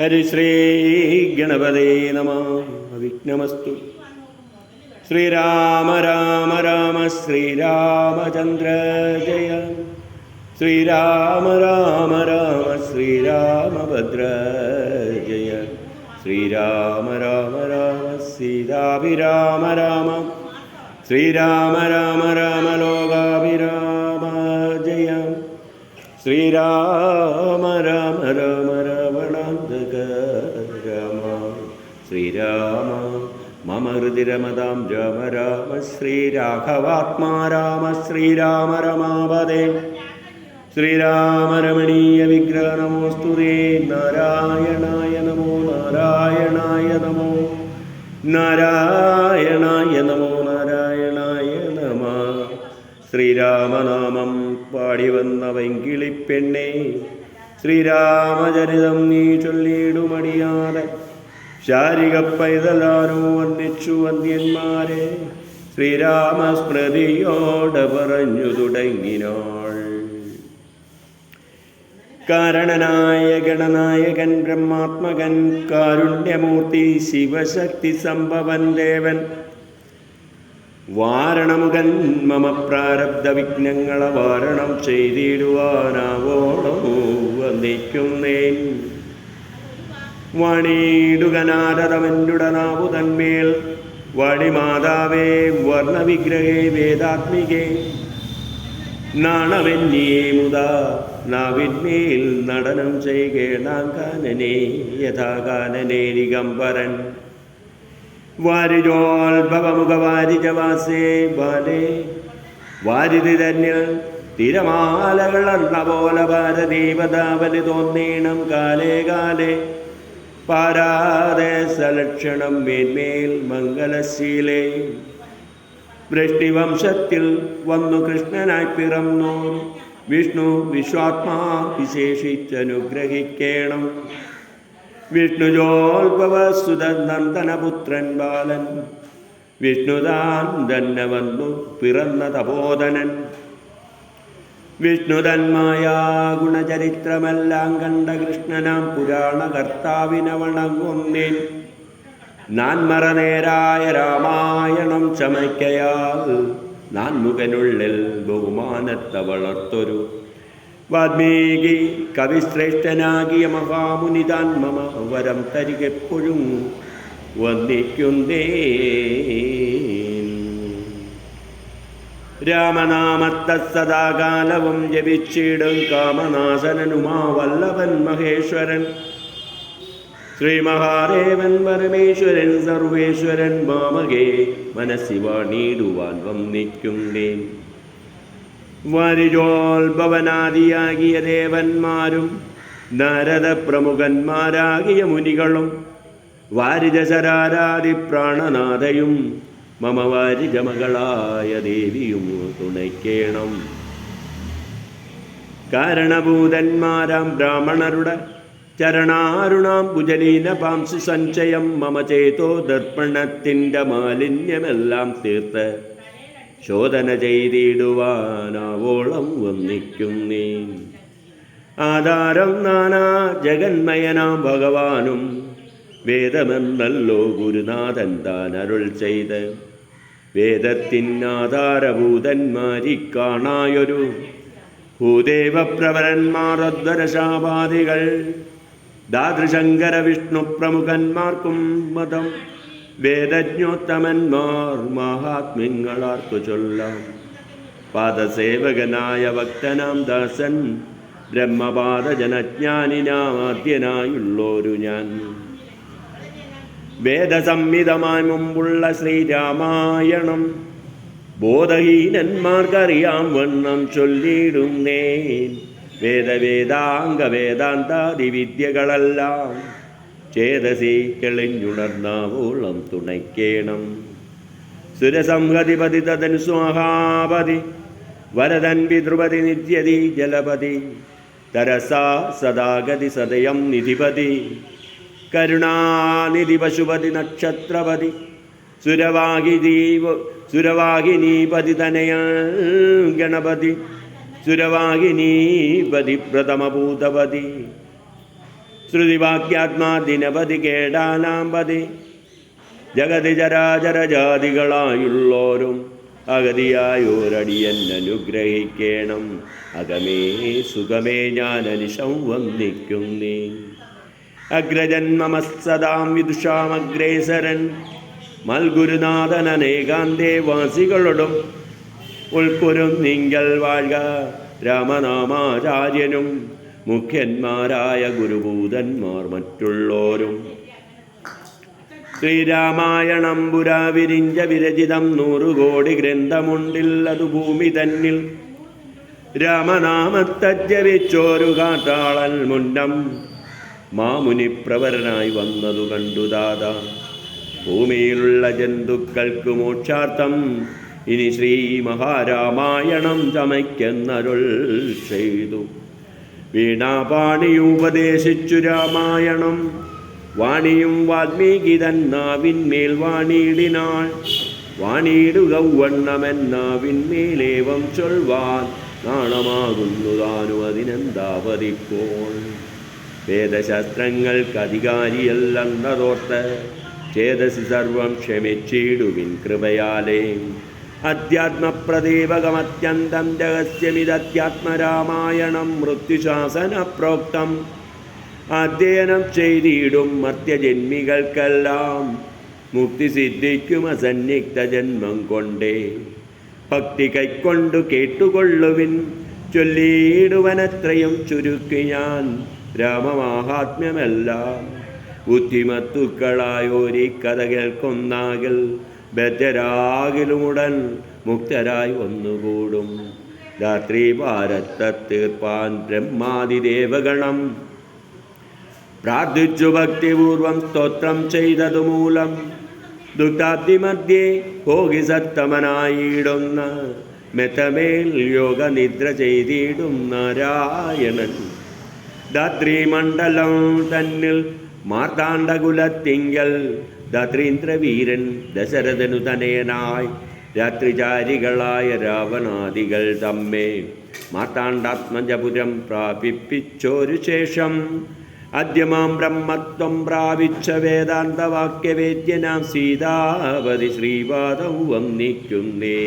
ഹരിശ്രീ ഗണപതേ നമ. വിഘ്നമസ്തു ശ്രീരാമ രാമ രാമ ശ്രീരാമചന്ദ്ര ജയ. ശ്രീരാമ രാമ രാമ ശ്രീരാമഭദ്ര ജയ. ശ്രീരാമ രാമ രാമ സീതാഭിരാമ രാമ. ശ്രീരാമ രാമ രാമ ലോകാഭിരാമ ജയ. ശ്രീരാമ രാമ മമ ഹൃദിരമതാം രാമ രാമ ശ്രീരാഘവാത്മാ രാമ ശ്രീരാമ രമാപദേ ശ്രീരാമ രമണീയ വിഗ്രഹ നമോസ്തു നാരായണായ നമോ നാരായണായ നമോ. നാരായണായ നമോ നാരായണായ നമ. ശ്രീരാമനാമം പാടി വന്ന വെങ്കിളിപ്പെണ്ണേ ശ്രീരാമചരിതം നീ ചൊല്ലിയിടുമടിയാതെ ശാരിക പൈതലാരോ വന്നിച്ചു വന്ധ്യന്മാരെ. ശ്രീരാമസ്മൃതിയോട് പറഞ്ഞു തുടങ്ങിനാൾ. കാരണനായ ഗണനായകൻ ബ്രഹ്മാത്മകൻ കാരുണ്യമൂർത്തി ശിവശക്തി സംഭവൻ ദേവൻ. വാരണമുഖൻ മമ പ്രാരബ്ധ വിഘ്നങ്ങളെ വാരണം ചെയ്തിടുവാനാവോളോ വന്നിക്കുന്നേൻ വാണിടുകനാരതമെന്നുടനാവു തന്മേൽ വാണിമാതാവേ വർണവിഗ്രഹേ വേദാത്മികേ. നാണവന്യേ മുത നാവിന്മേൽ നടനം ചെയ്കേണാകാനനെ യഥാകാനനേ നിഗംബരൻ. വാരിജോത്ഭവമുഖവാരിജവാസേ ബാലേ. വാരിതി തന്നിൽ തിരമാലകളർണ പോലെ ഭാരതീപതാവലി തോന്നീണം കാലേ കാലേ. പാരാതെ സലക്ഷണം മേന്മേൽ മംഗലശീലേ. വൃഷ്ടിവംശത്തിൽ വന്നു കൃഷ്ണനായി പിറന്നു വിഷ്ണു വിശ്വാത്മാ വിശേഷിച്ചനുഗ്രഹിക്കേണം വിഷ്ണുജോത്ഭവസുത നന്ദനപുത്രൻ ബാലൻ. വിഷ്ണുതാൻ തന്നെ വന്നു പിറന്ന തപോധനൻ വിഷ്ണുതന്മായ ഗുണചരിത്രമെല്ലാം കണ്ട കൃഷ്ണനാം പുരാണ കർത്താവിനെ നാൻ മറനേരായ രാമായണം ചമയ്ക്കയാൽ നാൻമുഖനുള്ളിൽ ബഹുമാനത്തെ വളർത്തൊരു. വാൽമീകി കവിശ്രേഷ്ഠനാകിയ മഹാമുനിതാൻ മമ വരം തരികെപ്പോഴും വന്ദിക്കുന്നേ. രാമനാമത്തെ സദാകാലവും ജപിച്ചിടും കാമനാശനനുമാ വല്ലഭൻ മഹേശ്വരൻ. ശ്രീ മഹാദേവൻ പരമേശ്വരൻ സർവേശ്വരൻ മാമകേ മനസ്സി വാണിടുവാൻ വന്നിക്കുന്നേൻ വരിജോത്ഭവനാദിയാകിയ ദേവന്മാരും നാരദ പ്രമുഖന്മാരാകിയ മുനികളും വാരിജശരാരാതി പ്രാണനാഥയും മമ വാരിജമകളായ ദേവിയും തുണയ്ക്കേണം. കാരണഭൂതന്മാരാം ബ്രാഹ്മണരുടെ ചരണാരുണാം കുജലീന പാംസു സഞ്ചയം മമ ചേതോ ദർപ്പണത്തിന്റെ മാലിന്യമെല്ലാം തീർത്ത് ശോധന ചെയ്തിടുവാനാവോളം വന്നിക്കുന്നേ ആധാരം നാനാ ജഗന്മയനാം ഭഗവാനും വേദമെന്നല്ലോ ഗുരുനാഥൻ താൻ അരുൾ ചെയ്ത്. വേദത്തിനാധാരഭൂതന്മാരി കാണായൊരു ഭൂദേവപ്രവരന്മാർ അദ്വരശാപാദികൾ ദാതൃശങ്കര വിഷ്ണു പ്രമുഖന്മാർക്കും മതം വേദജ്ഞോത്തമന്മാർ മഹാത്മ്യങ്ങളാർക്കു ചൊല്ലാം. പാദസേവകനായ ഭക്തനാം ദാസൻ ബ്രഹ്മപാദജനജ്ഞാനിനാദ്യനായുള്ളോരു ഞാൻ. വേദസംഹിതമായി മുമ്പുള്ള ശ്രീരാമായണം. ബോധഹീനന്മാർക്കറിയാം വണ്ണം ചൊല്ലിയിടുന്നേൻ. വേദവേദാംഗ വേദാന്താദി വിദ്യകളെല്ലാം ചേതസി തെളിഞ്ഞുണർന്നാവോളം തുണയ്ക്കേണം. സുരസംഹതിപതി തതൻ സ്വാഹാപതി വരതൻ പിതൃപതി നിത്യതി ജലപതി തരസാ സദാഗതി സദയം നിധിപതി. കരുണാനിധി പശുപതി നക്ഷത്രപതി. സുരവാഹി ദീപ സുരവാഹിനീപതി തനയ ഗണപതി. സുരവാഹിനീപതി പ്രഥമഭൂതപതി. ശ്രുതിവാക്യാത്മാ ദിനപതി കേടാനാം പതി ജഗതി ചരാചര ജാതികളായുള്ളോരും അഗതിയായോരടിയൻ അനുഗ്രഹിക്കണം അകമേ സുഖമേ ഞാൻ അനുശം വന്ദിക്കുന്നേ. അഗ്രജന്മമസ്സദാം വിദുഷാമഗ്രേസരൻ മൽഗുരുനാഥൻ അനേകാന്തേ വാസികളോടും ഉൾക്കുരും നിങ്കൽ വാഴ്ക രാമനാമാചാര്യനും മുഖ്യന്മാരായ ഗുരുഭൂതന്മാർ മറ്റുള്ളോരും. ശ്രീരാമായണം പുരാവിരിഞ്ച വിരചിതം നൂറുകോടി ഗ്രന്ഥമുണ്ടില്ലതു ഭൂമി തന്നിൽ. രാമനാമത്തജ്ജവിച്ചോരു കാട്ടാളൻ മുന്നം മാമുനിപ്രവരനായി വന്നതു കണ്ടു ദാദ. ഭൂമിയിലുള്ള ജന്തുക്കൾക്ക് മോക്ഷാർത്ഥം. ഇനി ശ്രീ മഹാരാമായണം ചമയ്ക്കെന്നരുൾ ചെയ്തു. വീണാപാണി ഉപദേശിച്ചു രാമായണം. വാണിയും വാൽമീകി തന്നാവിന്മേൽ വാണിയിടിനാൾ. വാണിയിടുക വണ്ണമെന്നാവിന്മേലേവം ചൊൽവാൻ നാണമാകുന്നു താനും അതിനെന്താപതിപ്പോൾ വേദശാസ്ത്രങ്ങൾക്ക് അധികാരിയല്ലെന്നതോർത്ത് ചേതസി സർവം ക്ഷമിച്ചിടുവിൻ കൃപയാലേ. അധ്യാത്മപ്രദീപകമത്യന്തം രഹസ്യമിതധ്യാത്മരാമായണം മൃത്യുശാസന പ്രോക്തം അധ്യയനം ചെയ്തിടും മർത്യജന്മികൾക്കെല്ലാം മുക്തി സിദ്ധിക്കും അസന്നിഗ്ധ ജന്മം കൊണ്ടേ. ഭക്തി കൈക്കൊണ്ടു കേട്ടുകൊള്ളുവിൻ ചൊല്ലിയിടുവനത്രയും ചുരുക്കി ഞാൻ. രാമമാഹാത്മ്യമെല്ലാം. ബുദ്ധിമത്തുക്കളായോരി കഥ കേൾക്കൊന്നാകിൽ ബദ്ധരാകിലുമുടൻ മുക്തരായി ഒന്നുകൂടും രാത്രി ഭാരത്തെ തീർപ്പാൻ ബ്രഹ്മാതിദേവഗണം. പ്രാർത്ഥിച്ചു ഭക്തിപൂർവം സ്തോത്രം ചെയ്തതു മൂലം ദുഃഖാബ്ദിമധ്യേ ഭോഗി സത്തമനായിടുന്ന മെത്തമേൽ യോഗനിദ്ര ചെയ്തിടും നാരായണൻ. ധാത്രിമണ്ഡലം തന്നിൽ മാർത്താണ്ഡകുലത്തിങ്കൽ ദത്രീന്ദ്രവീരൻ ദശരഥനു തനയനായി രാത്രിചാരികളായ രാവണാദികൾ തമ്മേ മാർത്താണ്ഡാത്മജപുരം പ്രാപിപ്പിച്ചൊരു ശേഷം അദ്യമാം ബ്രഹ്മത്വം പ്രാപിച്ച വേദാന്തവാക്യവേദ്യനാം സീതാപതി ശ്രീപാദം വന്ദിക്കുന്നേ